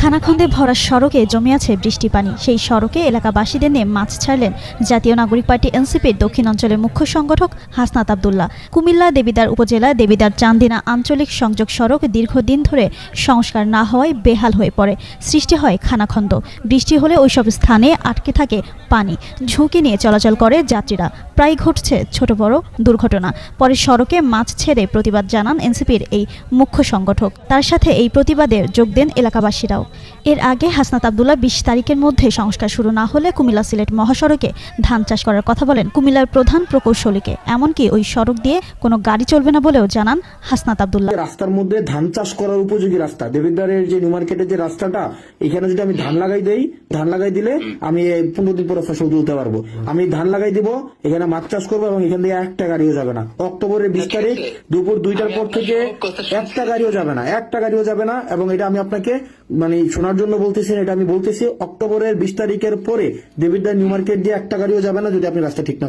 খানাখন্দে ভরা সড়কে জমে আছে বৃষ্টি পানি। সেই সড়কে এলাকাবাসীদের নিয়ে মাছ ছাড়লেন জাতীয় নাগরিক পার্টি এনসিপির দক্ষিণ অঞ্চলের মুখ্য সংগঠক হাসনাত আবদুল্লাহ। কুমিল্লা দেবিদার উপজেলা দেবিদার চান্দিনা আঞ্চলিক সংযোগ সড়ক দীর্ঘদিন ধরে সংস্কার না হওয়ায় বেহাল হয়ে পড়ে। সৃষ্টি হয় খানাখন্দ। বৃষ্টি হলে ওইসব স্থানে আটকে থাকে পানি। ঝুঁকি নিয়ে চলাচল করে যাত্রীরা। প্রায় ঘটছে ছোট বড় দুর্ঘটনা। পরে সড়কে মাছ ছেড়ে প্রতিবাদ জানান এনসিপির এই মুখ্য সংগঠক। তার সাথে এই প্রতিবাদে যোগ দেন এলাকাবাসীরাও। এর আগে হাসনাত আবদুল্লাহ বিশ তারিখের মধ্যে সংস্কার শুরু না হলে কুমিল্লা সিলেট মহাসড়কে ধান চাষ করার কথা বলেন কুমিল্লার প্রধান প্রকৌশলীকে। এমনকি ওই সড়ক দিয়ে কোনো গাড়ি চলবে না বলেও জানান হাসনাত আবদুল্লাহ। রাস্তার মধ্যে ধান চাষ করার উপযোগী রাস্তা। দেবিদ্বারের যে নিউ মার্কেটের যে রাস্তাটা, এখানে যদি আমি ধান লাগাই দেই, ধান লাগাই দিলে আমি পনেরো দিন পরে ফসল তুলতে পারব। আমি ধান লাগাই দিব, এখানে মাছ চাষ করব এবং এখান থেকে একটা গাড়িও যাবে না। অক্টোবরের বিশ তারিখ দুপুর দুইটার পর থেকে একটা গাড়িও যাবে না একটা গাড়িও যাবে না এবং এটা আমি আপনাকে মানে শোনার জন্য বলতেছি এটা আমি বলতেছি অক্টোবরের বিশ তারিখের পরে দেবীদার নিউ মার্কেট দিয়ে একটা গাড়িও যাবে না যদি আপনি রাস্তা ঠিক না